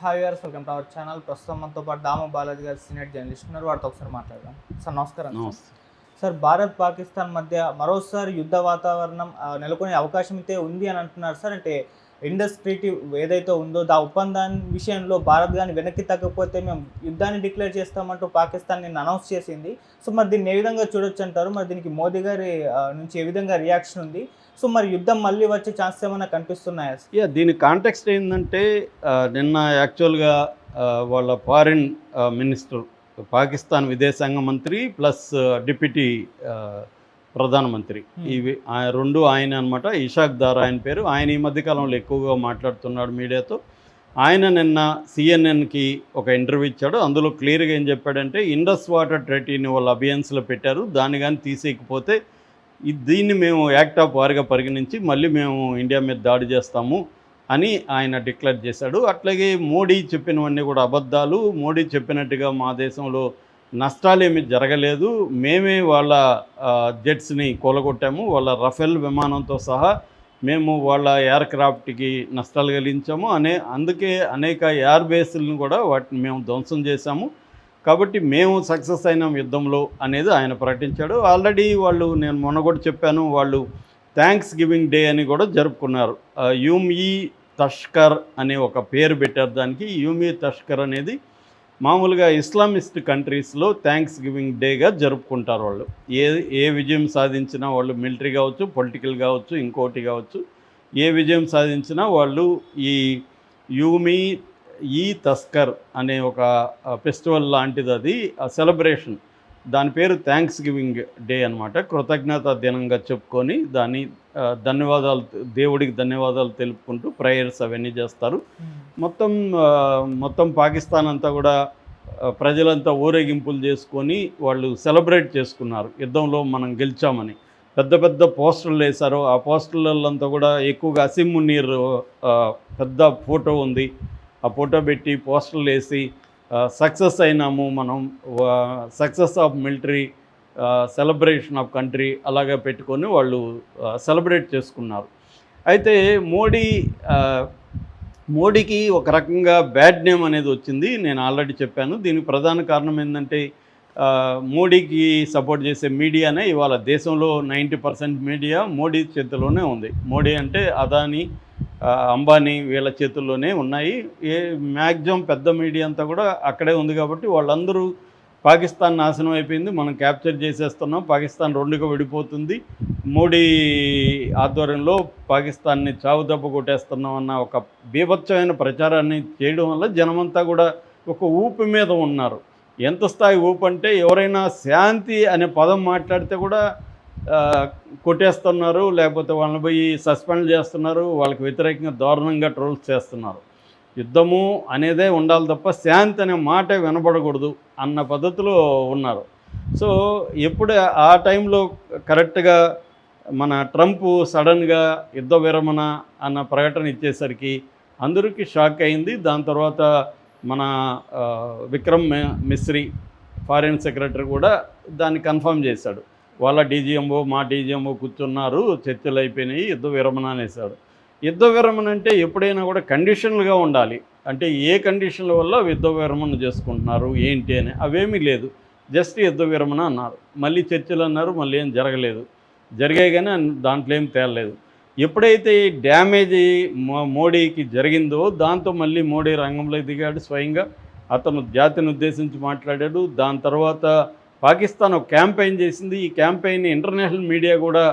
Hi గారు welcome to our channel. ప్రస్తుతం మనతో పాటు దామ బాలాజీ గారు సీనియర్ జర్నలిస్ట్ ఉన్నారు. వారితో ఒకసారి మాట్లాడదాం. సార్ నమస్కారం సార్. భారత్ పాకిస్తాన్ మధ్య మరోసారి యుద్ధ వాతావరణం నెలకొనే అవకాశం అయితే ఉంది అని అంటున్నారు సార్. అంటే ఇండస్ట్రీటీ ఏదైతే ఉందో దా ఒప్పందాన్ని విషయంలో భారత్ కానీ వెనక్కి తగ్గకపోతే మేము యుద్ధాన్ని డిక్లేర్ చేస్తామంటూ పాకిస్తాన్ నిన్న అనౌన్స్ చేసింది. సో మరి దీన్ని ఏ విధంగా చూడొచ్చు అంటారు? మరి దీనికి మోదీ గారి నుంచి ఏ విధంగా రియాక్షన్ ఉంది? సో మరి యుద్ధం మళ్ళీ వచ్చే ఛాన్స్ ఏమైనా కనిపిస్తున్నాయా? యా దీని కాంటెక్స్ట్ ఏంటంటే నిన్న యాక్చువల్గా వాళ్ళ ఫారిన్ మినిస్టర్ పాకిస్తాన్ విదేశాంగ మంత్రి ప్లస్ డిప్యూటీ ప్రధానమంత్రి. ఇవి ఆ రెండు ఆయన అనమాట ఇషాక్ దార్ ఆయన పేరు. ఆయన ఈ మధ్యకాలంలో ఎక్కువగా మాట్లాడుతున్నాడు మీడియాతో. ఆయన నిన్న సిఎన్ఎన్కి ఒక ఇంటర్వ్యూ ఇచ్చాడు. అందులో క్లియర్గా ఏం చెప్పాడంటే ఇండస్ వాటర్ ట్రెటీని వాళ్ళ అభియన్స్లో పెట్టారు. దాన్ని కానీ తీసేయకపోతే దీన్ని మేము యాక్ట్ ఆఫ్ వార్గా పరిగణించి మళ్ళీ మేము ఇండియా మీద దాడి చేస్తాము అని ఆయన డిక్లేర్ చేశాడు. అట్లాగే మోడీ చెప్పినవన్నీ కూడా అబద్ధాలు. మోడీ చెప్పినట్టుగా మా దేశంలో నష్టాలేమి జరగలేదు. మేమే వాళ్ళ జెట్స్ని కూలగొట్టాము. వాళ్ళ రఫెల్ విమానంతో సహా మేము వాళ్ళ ఎయిర్ క్రాఫ్ట్కి నష్టాలు కలిగించాము. అనే అందుకే అనేక ఎయిర్ బేస్లను కూడా వాటిని మేము ధ్వంసం చేశాము. కాబట్టి మేము సక్సెస్ అయిన యుద్ధంలో అనేది ఆయన ప్రకటించాడు. ఆల్రెడీ వాళ్ళు నేను మొన్న కూడా చెప్పాను వాళ్ళు థ్యాంక్స్ గివింగ్ డే అని కూడా జరుపుకున్నారు. యూమి తష్కర్ అనే ఒక పేరు పెట్టారు దానికి. యూమి తష్కర్ అనేది మామూలుగా ఇస్లామిస్ట్ కంట్రీస్లో థ్యాంక్స్ గివింగ్ డేగా జరుపుకుంటారు వాళ్ళు. ఏ ఏ విజయం సాధించినా వాళ్ళు మిలిటరీ కావచ్చు పొలిటికల్ కావచ్చు ఇంకోటి కావచ్చు. ఏ విజయం సాధించినా వాళ్ళు ఈ యూమి ఈ తస్కర్ అనే ఒక ఫెస్టివల్ లాంటిది అది సెలబ్రేషన్. దాని పేరు థ్యాంక్స్ గివింగ్ డే అనమాట కృతజ్ఞత దినంగా చెప్పుకొని దాన్ని ధన్యవాదాలు దేవుడికి ధన్యవాదాలు తెలుపుకుంటూ ప్రేయర్స్ అవన్నీ చేస్తారు. మొత్తం ఆ, మొత్తం పాకిస్తాన్ అంతా కూడా ప్రజలంతా ఊరేగింపులు చేసుకొని వాళ్ళు సెలబ్రేట్ చేసుకున్నారు. యుద్ధంలో మనం గెలిచామని. పెద్ద పెద్ద పోస్టర్లు వేశారు. ఆ పోస్టర్లంతా కూడా ఎక్కువగా అసిమ్ మునీర్ ఆ, పెద్ద ఫోటో ఉంది. ఆ ఫోటో పెట్టి పోస్టర్లు వేసి సక్సెస్ అయినాము మనం. Success of military celebration of country అలాగా పెట్టుకొని వాళ్ళు సెలబ్రేట్ చేసుకున్నారు. అయితే మోడీ మోడీకి ఒక రకంగా బ్యాడ్ నేమ్ అనేది వచ్చింది. నేను ఆల్రెడీ చెప్పాను. దీనికి ప్రధాన కారణం ఏంటంటే మోడీకి సపోర్ట్ చేసే మీడియానే ఇవాళ దేశంలో నైంటీ పర్సెంట్ మీడియా మోడీ చేతిలోనే ఉంది. మోడీ అంటే అదాని అంబానీ వీళ్ళ చేతుల్లోనే ఉన్నాయి. ఏ మ్యాక్సిమం పెద్ద మీడియా అంతా కూడా అక్కడే ఉంది కాబట్టి వాళ్ళందరూ పాకిస్తాన్ నాశనం అయిపోయింది. మనం క్యాప్చర్ చేసేస్తున్నాం. పాకిస్తాన్ రెండుగా విడిపోతుంది. మోడీ ఆధ్వర్యంలో పాకిస్తాన్ని చావు దెబ్బ కొట్టేస్తున్నాం అన్న ఒక బీభత్సమైన ప్రచారాన్ని చేయడం వల్ల జనమంతా కూడా ఒక ఊపి మీద ఉన్నారు. ఎంత స్థాయి ఊపు అంటే ఎవరైనా శాంతి అనే పదం మాట్లాడితే కూడా కొట్టేస్తున్నారు లేకపోతే వాళ్ళని పోయి సస్పెండ్ చేస్తున్నారు వాళ్ళకి వ్యతిరేకంగా దారుణంగా ట్రోల్స్ చేస్తున్నారు. యుద్ధము అనేదే ఉండాలి తప్ప శాంతి అనే మాట వినపడకూడదు అన్న పద్ధతిలో ఉన్నారు. సో ఎప్పుడు ఆ టైంలో కరెక్ట్గా మన ట్రంప్ సడన్గా యుద్ధ విరమణ అన్న ప్రకటన ఇచ్చేసరికి అందరికీ షాక్ అయింది. దాని తర్వాత మన విక్రమ్ మి- మిశ్రీ ఫారిన్ సెక్రటరీ కూడా దాన్ని కన్ఫర్మ్ చేశాడు. వాళ్ళ డీజీఎంఓ మా డీజీఎంఓ కూర్చున్నారు చర్చలు అయిపోయినాయి యుద్ధ విరమణ అనేసాడు యుద్ధ విరమణ అంటే ఎప్పుడైనా కూడా కండిషన్లుగా ఉండాలి. అంటే ఏ కండిషన్ల వల్ల యుద్ధ విరమణ చేసుకుంటున్నారు ఏంటి అని. అవేమీ లేదు. జస్ట్ యుద్ధ విరమణ అన్నారు. మళ్ళీ చర్చలు అన్నారు మళ్ళీ ఏం జరగలేదు. జరిగాయి కానీ దాంట్లో ఏం తేలలేదు. ఎప్పుడైతే ఈ డ్యామేజ్ మో- మోడీకి జరిగిందో దాంతో మళ్ళీ మోడీ రంగంలో దిగాడు స్వయంగా. అతను జాతిని ఉద్దేశించి మాట్లాడాడు. దాని తర్వాత పాకిస్తాన్ ఒక క్యాంపెయిన్ చేసింది. ఈ క్యాంపెయిన్ ఇంటర్నేషనల్ మీడియా కూడా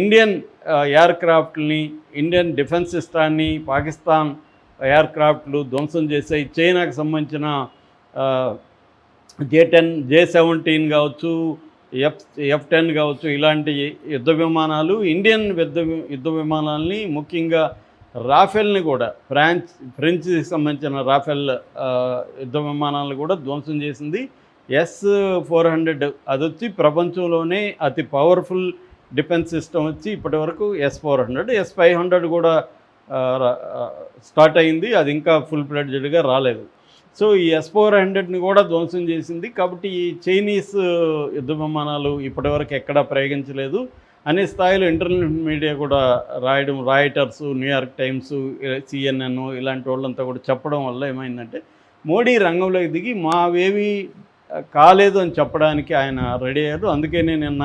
ఇండియన్ ఎయిర్ క్రాఫ్ట్ని ఇండియన్ డిఫెన్స్ సిస్టాన్ని పాకిస్తాన్ ఎయిర్ క్రాఫ్ట్లు ధ్వంసం చేసాయి చైనాకు సంబంధించిన జే టెన్ జే సెవెంటీన్ కావచ్చు ఎఫ్ ఎఫ్ టెన్ కావచ్చు ఇలాంటి యుద్ధ విమానాలు ఇండియన్ యుద్ధ యుద్ధ విమానాలని ముఖ్యంగా రాఫెల్ని కూడా ఫ్రాన్స్ ఫ్రెంచ్కి సంబంధించిన రాఫెల్ యుద్ధ విమానాలను కూడా ధ్వంసం చేసింది. ఎస్ ఫోర్ హండ్రెడ్ అది వచ్చి ప్రపంచంలోనే అతి పవర్ఫుల్ డిఫెన్స్ సిస్టమ్ వచ్చి ఇప్పటివరకు S four hundred S five hundred కూడా స్టార్ట్ అయింది. అది ఇంకా ఫుల్ ఫ్లెడ్జెడ్గా రాలేదు. సో ఈ ఎస్ ఫోర్ హండ్రెడ్ని కూడా ధ్వంసం చేసింది. కాబట్టి ఈ చైనీస్ యుద్ధ విమానాలు ఇప్పటివరకు ఎక్కడా ప్రయోగించలేదు. అనే స్థాయిలో ఇంటర్నెట్ మీడియా కూడా రాయడం రాయిటర్స్ న్యూయార్క్ టైమ్స్ సిఎన్ఎన్ ఇలాంటి వాళ్ళంతా కూడా చెప్పడం వల్ల ఏమైందంటే మోడీ రంగంలోకి దిగి మావేవి కాలేదు అని చెప్పడానికి ఆయన రెడీ అయ్యారు. అందుకనే నిన్న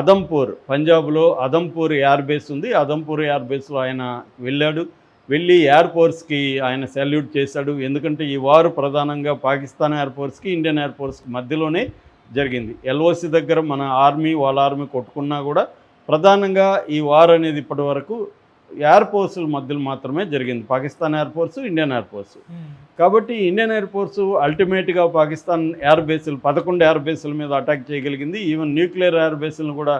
అదంపూర్ పంజాబ్లో అదంపూర్ ఎయిర్ బేస్ ఉంది. అదంపూర్ ఎయిర్ బేస్లో ఆయన వెళ్ళాడు. వెళ్ళి ఎయిర్ ఫోర్స్కి ఆయన సెల్యూట్ చేశాడు. ఎందుకంటే ఈ వారు ప్రధానంగా పాకిస్తాన్ ఎయిర్ ఫోర్స్కి ఇండియన్ ఎయిర్ ఫోర్స్కి మధ్యలోనే జరిగింది. ఎల్ఓసి దగ్గర మన ఆర్మీ వాళ్ళ ఆర్మీ కొట్టుకున్నా కూడా ప్రధానంగా ఈ వార్ అనేది ఇప్పటి వరకు ఎయిర్ ఫోర్సుల మధ్యలో మాత్రమే జరిగింది. Pakistan air force Indian air force. కాబట్టి ఇండియన్ ఎయిర్ ఫోర్సు అల్టిమేట్గా పాకిస్తాన్ ఎయిర్ బేసులు పదకొండు ఎయిర్ బేసుల మీద అటాక్ చేయగలిగింది. ఈవెన్ న్యూక్లియర్ ఎయిర్ బేసులను కూడా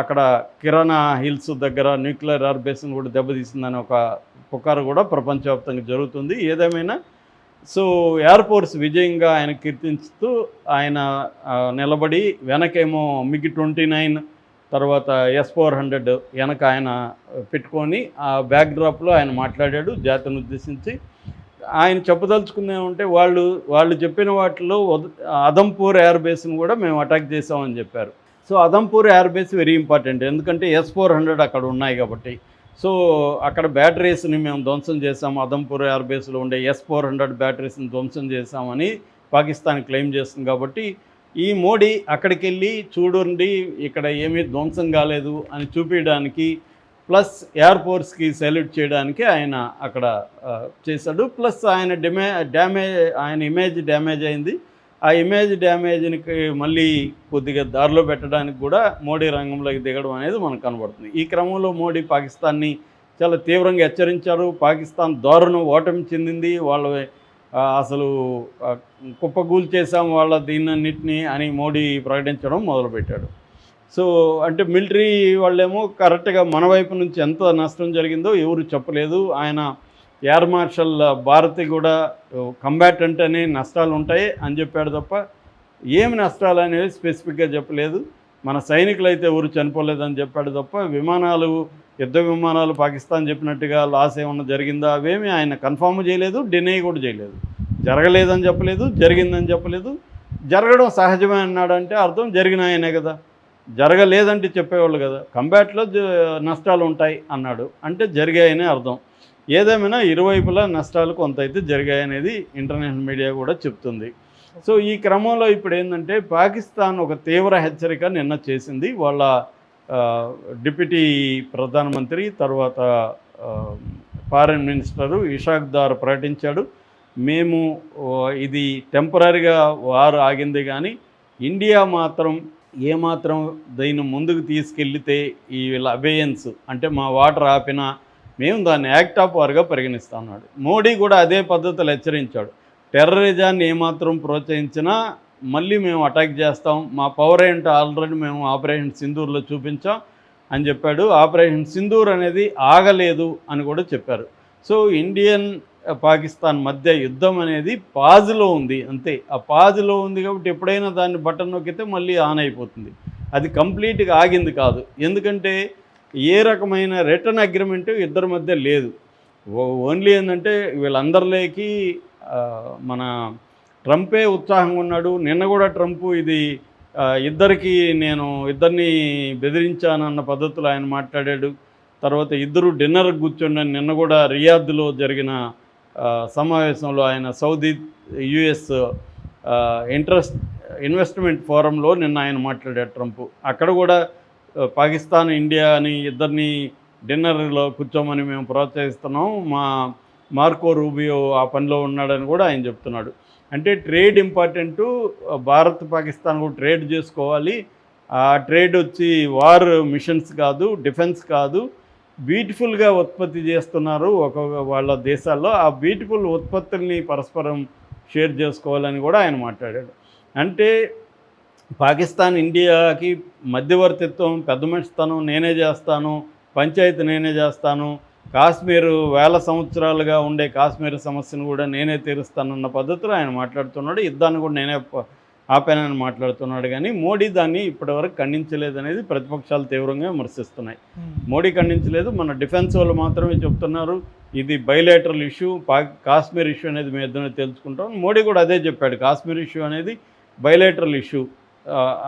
అక్కడ కిరాణా హిల్స్ దగ్గర న్యూక్లియర్ ఎయిర్ బేస్ను కూడా దెబ్బతీసిందని ఒక పుకారు కూడా ప్రపంచవ్యాప్తంగా జరుగుతుంది. ఏదేమైనా సో ఎయిర్ ఫోర్స్ విజయంగా ఆయన కీర్తించుతూ ఆయన నిలబడి వెనకేమో మిగి ట్వంటీ నైన్ తర్వాత ఎస్ ఫోర్ హండ్రెడ్ వెనక ఆయన పెట్టుకొని ఆ బ్యాక్డ్రాప్లో ఆయన మాట్లాడాడు జాతిని ఉద్దేశించి. ఆయన చెప్పదలుచుకుంది ఏమంటే వాళ్ళు వాళ్ళు చెప్పిన వాటిలో అదంపూర్ ఎయిర్ బేస్ని కూడా మేము అటాక్ చేసామని చెప్పారు. So Adampur air base very important. ఎందుకంటే ఎస్ ఫోర్ హండ్రెడ్ అక్కడ ఉన్నాయి కాబట్టి. సో అక్కడ బ్యాటరీస్ని మేము ధ్వంసం చేసాము అదంపూర్ ఎయిర్ బేస్లో ఉండే ఎస్ ఫోర్ హండ్రెడ్ బ్యాటరీస్ని ధ్వంసం చేసామని పాకిస్తాన్ క్లెయిమ్ చేస్తుంది కాబట్టి ఈ మోడీ అక్కడికి వెళ్ళి చూడండి ఇక్కడ ఏమీ ధ్వంసం కాలేదు అని చూపించడానికి ప్లస్ ఎయిర్ ఫోర్స్కి సెల్యూట్ చేయడానికి ఆయన అక్కడ చేశాడు. ప్లస్ ఆయన డిమే డ్యామేజ్ ఆయన ఇమేజ్ డ్యామేజ్ అయింది. ఆ ఇమేజ్ డ్యామేజ్ని మళ్ళీ కొద్దిగా దారిలో పెట్టడానికి కూడా మోడీ రంగంలోకి దిగడం అనేది మనకు కనబడుతుంది. ఈ క్రమంలో మోడీ పాకిస్తాన్ని చాలా తీవ్రంగా హెచ్చరించారు. పాకిస్తాన్ దారుణం ఓటమి చెందింది. వాళ్ళ అసలు కుప్పగూలు కుప్పగూల్ చేసాం వాళ్ళ దీన్నన్నింటినీ అని మోడీ ప్రకటించడం మొదలుపెట్టాడు. సో అంటే మిలిటరీ వాళ్ళేమో కరెక్ట్గా మన వైపు నుంచి ఎంత నష్టం జరిగిందో ఎవరు చెప్పలేదు. ఆయన ఎయిర్ మార్షల్ భారతి కూడా కంబాట్ అంటేనే నష్టాలు ఉంటాయి అని చెప్పాడు తప్ప ఏమి నష్టాలు అనేవి స్పెసిఫిక్గా చెప్పలేదు. మన సైనికులు అయితే ఎవరు చనిపోలేదని చెప్పాడు తప్ప విమానాలు యుద్ధ విమానాలు పాకిస్తాన్ చెప్పినట్టుగా లాస్ ఏమన్నా జరిగిందా అవేమి ఆయన కన్ఫర్మ్ చేయలేదు డినై కూడా చేయలేదు. జరగలేదని చెప్పలేదు జరిగిందని చెప్పలేదు. జరగడం సహజమే అన్నాడంటే అర్థం జరిగినాయనే కదా. జరగలేదంటే చెప్పేవాళ్ళు కదా. కంబాట్లో నష్టాలు ఉంటాయి అన్నాడు. అంటే జరిగాయనే అర్థం. ఏదేమైనా ఇరువైపులా నష్టాలు కొంత అయితే జరిగాయనేది ఇంటర్నేషనల్ మీడియా కూడా చెప్తుంది. సో ఈ క్రమంలో ఇప్పుడు ఏంటంటే పాకిస్తాన్ ఒక తీవ్ర హెచ్చరిక నిన్న చేసింది. వాళ్ళ డిప్యూటీ ప్రధానమంత్రి తర్వాత ఫారెన్ మినిస్టరు ఇషాక్ దార్ ప్రకటించాడు. మేము ఇది టెంపరీగా వారు ఆగింది కానీ ఇండియా మాత్రం ఏమాత్రం దీన్ని ముందుకు తీసుకెళ్తే ఈ అబేయన్స్ అంటే మా వాటర్ ఆపినా మేము దాన్ని యాక్ట్ ఆఫ్ వార్గా పరిగణిస్తామన్నాడు మోడీ కూడా అదే పద్ధతిలో హెచ్చరించాడు. టెర్రరిజాన్ని ఏమాత్రం ప్రోత్సహించినా మళ్ళీ మేము అటాక్ చేస్తాం. మా పవర్ ఏంటో ఆల్రెడీ మేము ఆపరేషన్ సింధూర్లో చూపించాం అని చెప్పాడు. ఆపరేషన్ సింధూర్ అనేది ఆగలేదు అని కూడా చెప్పారు. సో ఇండియన్ పాకిస్తాన్ మధ్య యుద్ధం అనేది పాజ్లో ఉంది అంతే. ఆ పాజ్లో ఉంది కాబట్టి ఎప్పుడైనా దాన్ని బటన్ నొక్కితే మళ్ళీ ఆన్ అయిపోతుంది. అది కంప్లీట్గా ఆగింది కాదు. ఎందుకంటే ఏ రకమైన రిటర్న్ అగ్రిమెంట్ ఇద్దరి మధ్య లేదు. ఓన్లీ ఏంటంటే వీళ్ళందరిలోకి మన ట్రంపే ఉత్సాహంగా ఉన్నాడు. నిన్న కూడా ట్రంప్ ఇది ఇద్దరికి నేను ఇద్దరిని బెదిరించానన్న పద్ధతిలో ఆయన మాట్లాడాడు. తర్వాత ఇద్దరు డిన్నర్ కూర్చుండని నిన్న కూడా రియాద్లో జరిగిన సమావేశంలో ఆయన సౌదీ యుఎస్ ఇంట్రెస్ట్ ఇన్వెస్ట్మెంట్ ఫోరంలో నిన్న ఆయన మాట్లాడారు ట్రంప్. అక్కడ కూడా పాకిస్తాన్ ఇండియా అని ఇద్దరిని డిన్నర్లో కూర్చోమని మేము ప్రోత్సహిస్తున్నాం. మా మార్కో రూబియో ఆ పనిలో ఉన్నాడని కూడా ఆయన చెప్తున్నాడు. అంటే ట్రేడ్ ఇంపార్టెంట్ భారత్ పాకిస్తాన్ కూడా ట్రేడ్ చేసుకోవాలి. ఆ ట్రేడ్ వచ్చి వార్ మిషన్స్ కాదు డిఫెన్స్ కాదు. బ్యూటిఫుల్గా ఉత్పత్తి చేస్తున్నారు ఒక్కొక్క వాళ్ళ దేశాల్లో. ఆ బ్యూటిఫుల్ ఉత్పత్తుల్ని పరస్పరం షేర్ చేసుకోవాలని కూడా ఆయన మాట్లాడాడు. అంటే పాకిస్తాన్ ఇండియాకి మధ్యవర్తిత్వం పెద్ద మనిషితనం నేనే చేస్తాను పంచాయతీ నేనే చేస్తాను కాశ్మీరు వేల సంవత్సరాలుగా ఉండే కాశ్మీర్ సమస్యను కూడా నేనే తీరుస్తానన్న పద్ధతిలో ఆయన మాట్లాడుతున్నాడు. యుద్ధాన్ని కూడా నేనే ప- ఆపానని మాట్లాడుతున్నాడు కానీ మోడీ దాన్ని ఇప్పటివరకు ఖండించలేదనేది ప్రతిపక్షాలు తీవ్రంగా విమర్శిస్తున్నాయి. మోడీ ఖండించలేదు మన డిఫెన్స్ వాళ్ళు మాత్రమే చెప్తున్నారు ఇది బయలేటరల్ ఇష్యూ పా కాశ్మీర్ ఇష్యూ అనేది మేము ఇద్దరు తెలుసుకుంటాం. మోడీ కూడా అదే చెప్పాడు కాశ్మీర్ ఇష్యూ అనేది బయలేటరల్ ఇష్యూ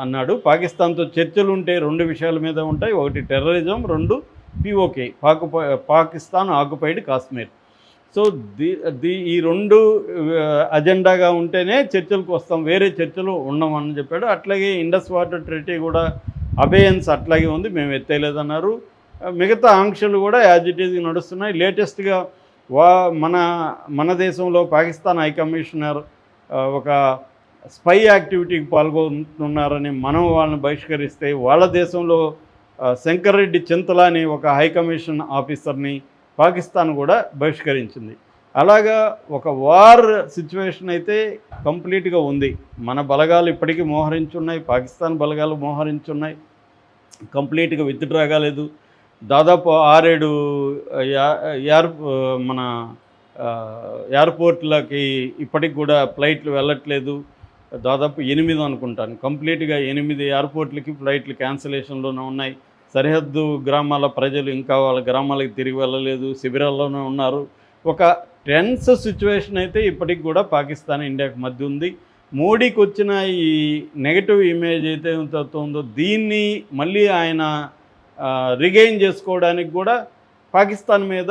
అన్నాడు. పాకిస్తాన్తో చర్చలు ఉంటే రెండు విషయాల మీద ఉంటాయి ఒకటి టెర్రరిజం రెండు PoK pak Pakistan occupied Kashmir. So the the ఈ రెండు అజెండాగా ఉంటేనే చర్చలకు వస్తాం వేరే చర్చలు ఉండమని చెప్పాడు. అట్లాగే ఇండస్ వాటర్ ట్రీటీ కూడా అబేయన్స్ అట్లాగే ఉంది మేము ఎత్తేయలేదన్నారు. మిగతా ఆంక్షలు కూడా యాజ్ ఇట్ ఈజ్ నడుస్తున్నాయి. లేటెస్ట్గా వా మన మన దేశంలో పాకిస్తాన్ హై కమిషనర్ ఒక స్పై యాక్టివిటీకి పాల్గొంటున్నారని మనం వాళ్ళని బహిష్కరిస్తే వాళ్ళ దేశంలో శంకర్రెడ్డి శంకర్ రెడ్డి అని ఒక హై కమిషన్ ఆఫీసర్ని పాకిస్తాన్ కూడా బహిష్కరించింది. అలాగా ఒక వార్ సిచ్యువేషన్ అయితే కంప్లీట్గా ఉంది. మన బలగాలు ఇప్పటికీ మోహరించున్నాయి పాకిస్తాన్ బలగాలు మోహరించున్నాయి. కంప్లీట్గా విత్డ్రా కాలేదు. దాదాపు ఆరేడు ఎయిర్ మన ఎయిర్పోర్ట్లకి ఇప్పటికి కూడా ఫ్లైట్లు వెళ్ళట్లేదు. దాదాపు ఎనిమిది అనుకుంటాను. కంప్లీట్గా ఎనిమిది ఎయిర్పోర్ట్లకి ఫ్లైట్లు క్యాన్సిలేషన్లోనే ఉన్నాయి. సరిహద్దు గ్రామాల ప్రజలు ఇంకా వాళ్ళ గ్రామాలకు తిరిగి వెళ్ళలేదు శిబిరాల్లోనే ఉన్నారు. ఒక టెన్స్ సిచ్యువేషన్ అయితే ఇప్పటికి కూడా పాకిస్తాన్ ఇండియాకి మధ్య ఉంది. మోడీకి వచ్చిన ఈ నెగటివ్ ఇమేజ్ అయితే ఉందో దీన్ని మళ్ళీ ఆయన రిగైన్ చేసుకోవడానికి కూడా పాకిస్తాన్ మీద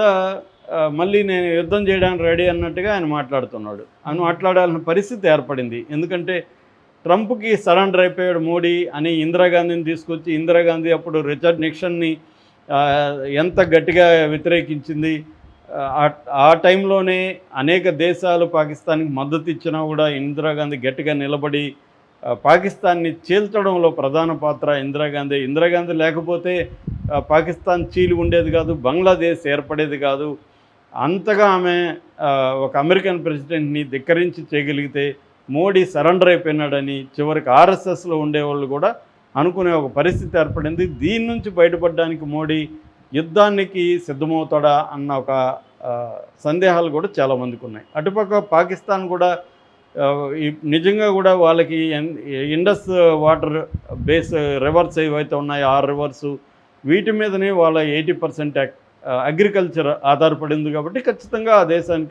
మళ్ళీ నేను యుద్ధం చేయడానికి రెడీ అన్నట్టుగా ఆయన మాట్లాడుతున్నాడు. ఆయన మాట్లాడాల్సిన పరిస్థితి ఏర్పడింది. ఎందుకంటే ట్రంప్కి సరెండర్ అయిపోయాడు మోడీ అని ఇందిరాగాంధీని తీసుకొచ్చి ఇందిరాగాంధీ అప్పుడు రిచర్డ్ నిక్షన్ని ఎంత గట్టిగా వ్యతిరేకించింది ఆ- టైంలోనే అనేక దేశాలు పాకిస్తాన్కి మద్దతు ఇచ్చినా కూడా ఇందిరాగాంధీ గట్టిగా నిలబడి పాకిస్తాన్ని చీల్చడంలో ప్రధాన పాత్ర ఇందిరాగాంధీ. ఇందిరాగాంధీ లేకపోతే పాకిస్తాన్ చీలి ఉండేది కాదు బంగ్లాదేశ్ ఏర్పడేది కాదు. అంతగా ఆమె ఒక అమెరికన్ ప్రెసిడెంట్ని ధిక్కరించి చేయగలిగితే మోడీ సరెండర్ అయిపోయినాడని చివరికి ఆర్ఎస్ఎస్లో ఉండేవాళ్ళు కూడా అనుకునే ఒక పరిస్థితి ఏర్పడింది. దీని నుంచి బయటపడడానికి మోడీ యుద్ధానికి సిద్ధమవుతాడా అన్న ఒక సందేహాలు కూడా చాలామందికి ఉన్నాయి. అటుపక్క పాకిస్తాన్ కూడా నిజంగా కూడా వాళ్ళకి ఇండస్ వాటర్ బేస్ రివర్స్ ఏవైతే ఉన్నాయో ఆ రివర్స్ వీటి మీదనే వాళ్ళ ఎయిటీ పర్సెంట్ అగ్రికల్చర్ ఆధారపడింది కాబట్టి ఖచ్చితంగా ఆ దేశానికి